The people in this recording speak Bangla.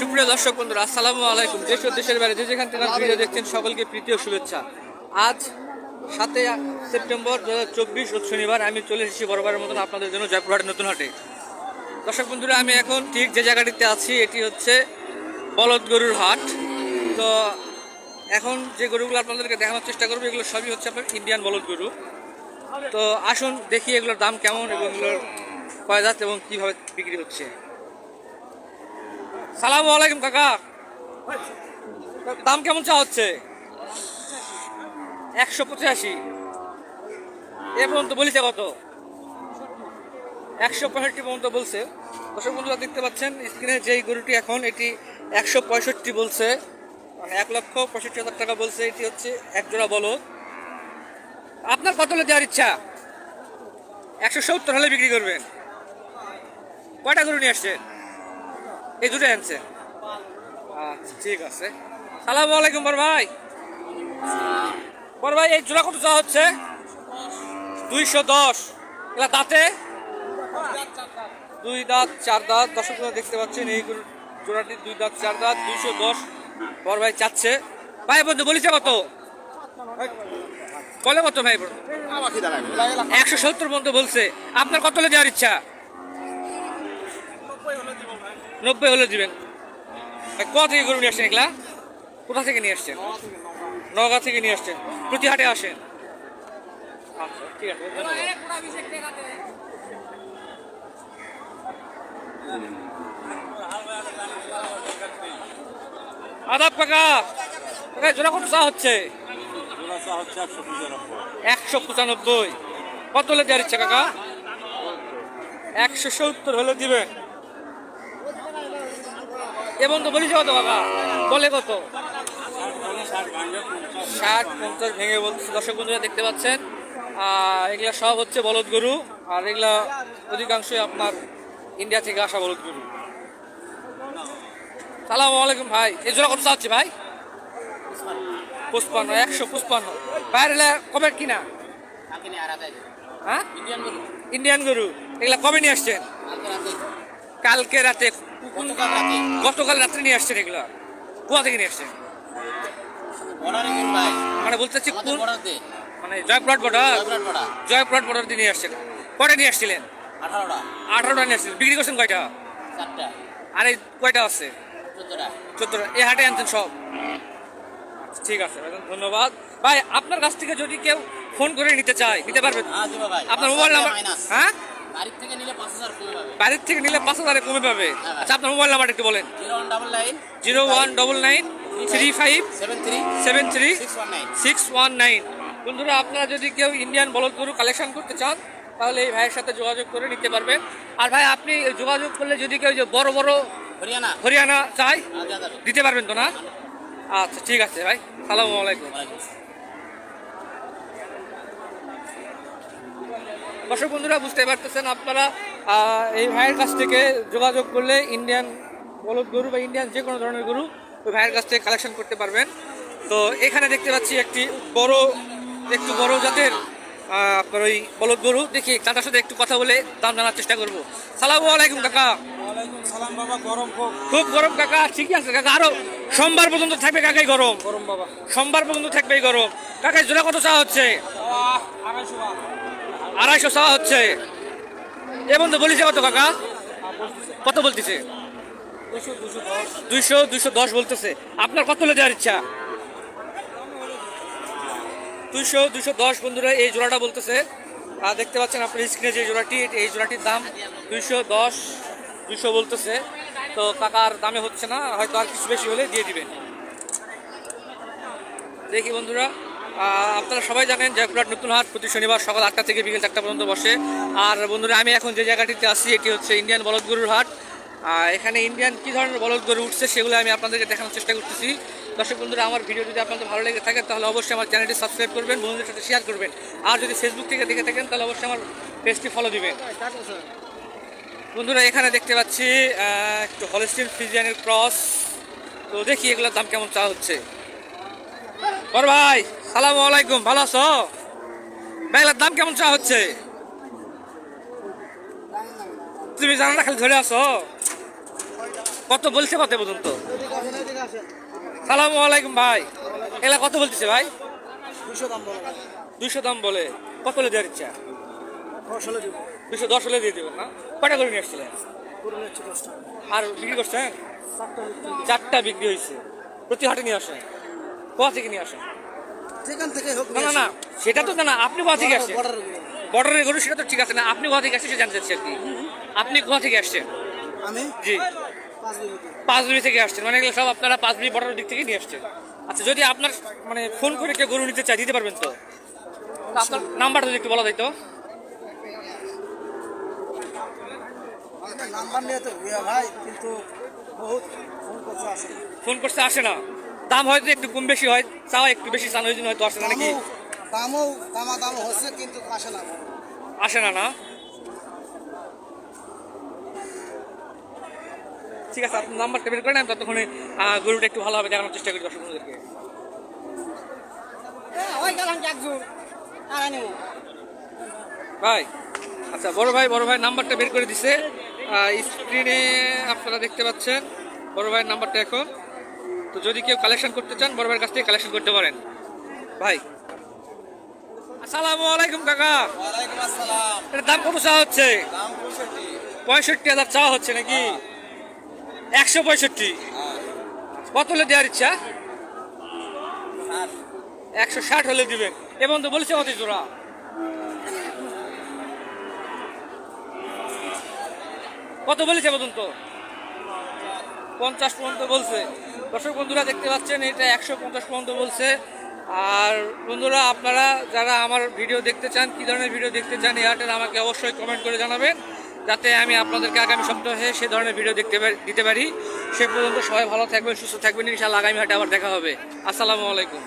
সুপ্রিয় দর্শক বন্ধুরা, আসসালামু আলাইকুম। দেশ ও দেশের বাইরে যে যেখান থেকে ভিডিও দেখছেন, সকলকে প্রীতি শুভেচ্ছা। আজ সাতই সেপ্টেম্বর দু হাজার চব্বিশ শনিবার। আমি চলে এসেছি বরাবরের মতন আপনাদের জন্য জয়পুরহাটের নতুন হাটে। দর্শক বন্ধুরা, আমি এখন ঠিক যে জায়গাটিতে আছি, এটি হচ্ছে বলদ গরুর হাট। তো এখন যে গরুগুলো আপনাদেরকে দেখানোর চেষ্টা করব, এগুলো সবই হচ্ছে আপনার ইন্ডিয়ান বলদ গরু। তো আসুন দেখি এগুলোর দাম কেমন এবং এগুলোর কয় জাত এবং কীভাবে বিক্রি হচ্ছে। সালামু আলাইকুম, কাকা। দাম কেমন চা হচ্ছে? একশো পঁচাশি। এ পর্যন্ত বলিছে কত? একশো পঁয়ষট্টি পর্যন্ত বলছে। দর্শক বন্ধুরা, দেখতে পাচ্ছেন স্ক্রিনে যেই গরুটি এখন, এটি একশো পঁয়ষট্টি বলছে। মানে এক লক্ষ পঁয়ষট্টি হাজার টাকা বলছে, এটি হচ্ছে এক জোড়া বলদ। আপনার কত হলে দেওয়ার ইচ্ছা? একশো সত্তর হলে বিক্রি করবেন। কয়টা গরু নিয়ে আসছেন? এই দুটো আনছেন আচ্ছা ঠিক আছে। সালামু আলাইকুম, বড় ভাই। বড় ভাই, এই জোড়া কত চাওয়া হচ্ছে? দুইশো দশ। এগুলা দাঁতে? দুই দাঁত, চার দাঁত। বন্ধুরা দেখতে পাচ্ছেন, এই জোড়াটি দুই দাঁত, চার দাঁত, দুইশো দশ। বড় ভাই চাচ্ছে। ভাই, বন্ধু, বলিছে কত? বলে কত, ভাই বন্ধু একশো সত্তর পর্যন্ত বলছে। আপনার কত দেওয়ার ইচ্ছা? নব্বই হলে দিবেন। কোথা থেকে গরু নিয়ে আসছেন এগুলা? কোথা থেকে নিয়ে আসছেন? নগাঁ থেকে নিয়ে আসছেন। প্রতি হাটে আসেন? আচ্ছা আদাব কাকা কাকা, জোড়া কত চা হচ্ছে? একশো পঁচানব্বই। কত হলে দেওয়ার ইচ্ছা কাকা? একশো সত্তর হলে দিবেন। এবং তো বলিস কত কাকা? বলে কত? ষাট পঞ্চাশ ভেঙে বলছে দর্শক বন্ধুরা দেখতে পাচ্ছেন। আর এগুলা সব হচ্ছে বলদ গরু। আর এগুলা অধিকাংশই আপনার ইন্ডিয়া থেকে আসা বলদ গরু। সালাম আলাইকুম ভাই। এই জোড়া কত চাচ্ছি ভাই? পুষ্পান্ন একশো পুষ্পান্ন বাইরে কবে কিনা? হ্যাঁ? ইন্ডিয়ান গরু। এগুলা কবে নিয়ে আসছেন? কালকে রাতে গতকাল রাত্রে নিয়ে আসছেন এগুলো? কোথা থেকে নিয়ে আসছেন? মানে বলতে চাচ্ছি মানে জয়পুরহাট বর্ডার? জয়পুরহাট বর্ডার। দিয়ে নিয়ে আসছেন। কয়টা নিয়ে আসছিলেন? আঠারোটা। নিয়ে আসছিলেন। বিক্রি করছেন কয়টা? আর এই কয়টা আছে? চোদ্দটা। এই হাটে আনছেন সব? আচ্ছা, ঠিক আছে ধন্যবাদ। ভাই আপনার কাছ থেকে যদি কেউ ফোন করে নিতে চায় নিতে পারবে? আপনার মোবাইল নাম্বার হ্যাঁ? বাড়ির থেকে নিলে পাঁচ হাজার কমে পাবে। বাড়ির থেকে নিলে পাঁচ হাজারে কমে পাবে। আচ্ছা আপনার মোবাইল নাম্বার একটু বলেন। Zero one double nine zero one double nine three five seven three seven three six one nine six one nine বন্ধুরা আপনারা যদি কেউ ইন্ডিয়ান বলদ গরু কালেকশন করতে চান তাহলে এই ভাইয়ের সাথে যোগাযোগ করে নিতে পারবেন। আর ভাই আপনি যোগাযোগ করলে যদি কেউ যে বড় বড় হরিয়ানা। হরিয়ানা চাই দিতে পারবেন তো না? আচ্ছা ঠিক আছে ভাই। সালামু আলাইকুম। দর্শক বন্ধুরা বুঝতে পারতেছেন আপনারা এই ভাইয়ের কাছ থেকে যোগাযোগ করলে ইন্ডিয়ান বলদ গরু বা ইন্ডিয়ান যে কোনো ধরনের গরু ওই ভাইয়ের কাছ থেকে কালেকশন করতে পারবেন। তো এখানে দেখতে পাচ্ছি একটি বড় একটু বড় জাতের আপনার ওই বলদ গরু। দেখি তার সাথে একটু কথা বলে দাম জানার চেষ্টা করব। সালামু আলাইকুম কাকা। সালাম বাবা গরম খুব। গরম কাকা। ঠিকই আছে কাকা। আরও সোমবার পর্যন্ত থাকবে কাকাই গরম। গরম বাবা। সোমবার পর্যন্ত থাকবে গরম। কাকাই জোড়া কত চা হচ্ছে? আড়াইশো বাবা হচ্ছে। এ বন্ধু বলিছে কত কাকা? কত বলতেছে? দুইশো দুইশো দশ বলতেছে। আপনার কত হলে দেওয়ার ইচ্ছা? দুইশো দুইশো দশ বন্ধুরা, এই জোড়াটা বলতেছে। আর দেখতে পাচ্ছেন আপনার স্ক্রিনে যে জোড়াটি, এই জোড়াটির দাম দুইশো দশ, দুইশো বলতেছে। তো কাকার দামে হচ্ছে না, হয়তো আর কিছু বেশি হলে দিয়ে দিবেন। দেখি বন্ধুরা। আপনারা সবাই জানেন জয়পুরহাট নতুন হাট, প্রতি শনিবার সকাল আটটা থেকে বিকেল চারটা পর্যন্ত বসে। আর বন্ধুরা, আমি এখন যে জায়গাটিতে আসি এটি হচ্ছে ইন্ডিয়ান বলদ গরুর হাট। এখানে ইন্ডিয়ান কী ধরনের বলদ গরু উঠছে সেগুলো আমি আপনাদেরকে দেখানোর চেষ্টা করতেছি। দর্শক বন্ধুরা, আমার ভিডিও যদি আপনাদের ভালো লেগে থাকে, তাহলে অবশ্যই আমার চ্যানেলটি সাবস্ক্রাইব করবেন, বন্ধুদের সাথে শেয়ার করবেন। আর যদি ফেসবুক থেকে দেখে থাকেন, তাহলে অবশ্যই আমার পেজটি ফলো দিবেন। বন্ধুরা, এখানে দেখতে পাচ্ছি একটু হলস্টিন ফ্রিজিয়ানের ক্রস তো দেখি এগুলোর দাম কেমন চা হচ্ছে। বড় ভাই, সালামু আলাইকুম, ভালো আছো? এগুলোর দাম কেমন চা হচ্ছে? তুমি জানা না, খালি ধরে আছো? কত বলছে কত পর্যন্ত? সালাম আলাইকুম ভাই, এলা কত বলতেছে ভাই? দুইশো দাম বলে। কত হলে দেওয়ার ইচ্ছা? দশ দশ হলে দিয়ে দেবেন না? কটা করে নিয়ে আসছিলেন? আর বিক্রি করছেন। চারটা বিক্রি হয়েছে। প্রতি হাটে নিয়ে আসেন? কোথা থেকে নিয়ে আসেন। যেখান থেকে হোক না না না সেটা তো না না আপনি কোথা থেকে আসছেন বর্ডার বর্ডারের গরু সেটা তো ঠিক আছে না আপনি কোথা থেকে আসছেন সে জানতে চাচ্ছি আর কি। আপনি কোথা থেকে আসছেন। আমি? জি। পাঁচ বিঘি থেকে আসছেন মানে এগুলো সব আপনারা পাঁচবি বর্ডারের দিক থেকে নিয়ে আসছেন। আচ্ছা যদি আপনার মানে ফোন করে কেউ গরু নিতে চাই দিতে পারবেন তো? আপনার নাম্বারটা যদি একটু বলা যায় তো। নাম্বার নিয়ে তো ভাই কিন্তু বহুত ফোন করছে আসে ফোন করতে আসে না। দাম হয়তো একটু কম বেশি হয় চাওয়া একটু বেশি চান ওই জন্য হয়তো আসে না নাকি? দামও দামও দামা দাম হচ্ছে কিন্তু আসে না। আসে না না? ঠিক আছে আপনার নাম্বারটা বের করেন আমি ততক্ষণে গরুটা একটু ভালোভাবে দেখানোর চেষ্টা করি দর্শক বন্ধুদেরকে। আনি ভাই আচ্ছা বড় ভাই বড় ভাই নাম্বারটা বের করে দিছে। স্ক্রিনে আপনারা দেখতে পাচ্ছেন বড় ভাইয়ের নাম্বারটা এখন। তো যদি কেউ কালেকশন করতে চান বড় ভাইয়ের কাছ থেকে কালেকশন করতে পারেন। ভাই। আসসালামু আলাইকুম কাকা। এটার দাম কত চাওয়া হচ্ছে? দাম পঁয়ষট্টি। পঁয়ষট্টি হাজার চাওয়া হচ্ছে নাকি? একশো পঁয়ষট্টি। কত হলে দেওয়ার ইচ্ছা? একশো ষাট হলে দিবেন। এবং তো বলছে কত জোড়া? কত বলেছে পর্যন্ত পঞ্চাশ পর্যন্ত বলছে। দর্শক বন্ধুরা দেখতে পাচ্ছেন, এটা একশো পঞ্চাশ পর্যন্ত বলছে। আর বন্ধুরা, আপনারা যারা আমার ভিডিও দেখতে চান, কী ধরনের ভিডিও দেখতে চান এয়ারটেল আমাকে অবশ্যই কমেন্ট করে জানাবেন, যাতে আমি আপনাদেরকে আগামী সপ্তাহে সে ধরনের ভিডিও দেখতে দিতে পারি। সে পর্যন্ত সবাই ভালো থাকবেন, সুস্থ থাকবেন। ইনশাআল্লাহ আগামী হাটে আবার দেখা হবে। আসসালামু আলাইকুম।